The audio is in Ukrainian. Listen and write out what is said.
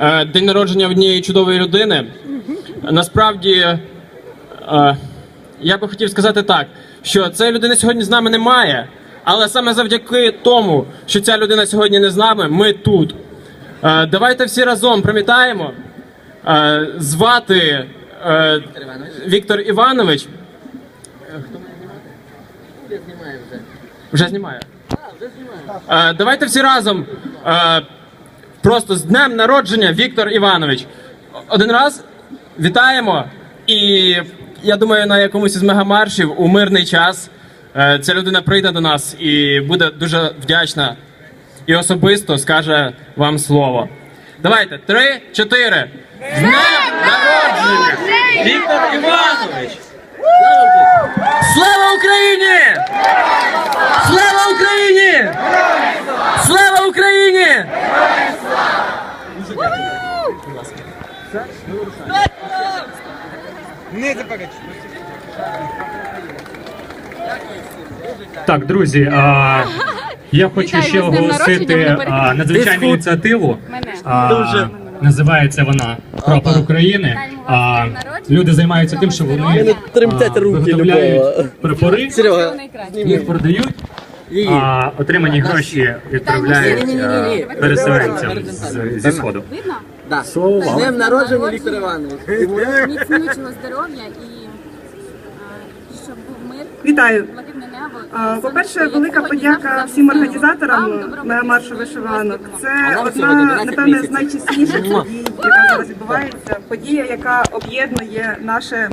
е, день народження однієї чудової людини. Насправді, е, я би хотів сказати так, що цієї людини сьогодні з нами немає, але саме завдяки тому, що ця людина сьогодні не з нами, ми тут. Е, Давайте всі разом привітаємо. Е, Звати Віктор Іванович. Вже знімає. Е, Давайте всі разом. Просто з днем народження Віктор Іванович. Один раз вітаємо. І я думаю, на якомусь із мегамаршів у мирний час е, ця людина прийде до нас і буде дуже вдячна і особисто скаже вам слово. Давайте, три, чотири. З днем народження! Віктор Іванович! Слава Україні! Слава Україні! Слава Україні! Так, друзі, а, я хочу Вітаю ще з днем оголосити народження, ми а, надзвичайну ініціативу. Мене. А, Називається вона Прапор України. А, люди займаються тим, що вони тремтять а, руки виготовляють прапори, Серега, їх продають, а отримані гроші відправляють переселенцям з- зі сходу. Видно? да. Слово з вам. днем народження Віктор Іванович. Міцнючого здоров'я і щоб був мир, Вітаю. блакитне небо. А, По-перше, велика подяка всім організаторам на маршу вишиванок. Це одна, напевне, з найчастіших подій, яка зараз відбувається. Подія, яка об'єднує наше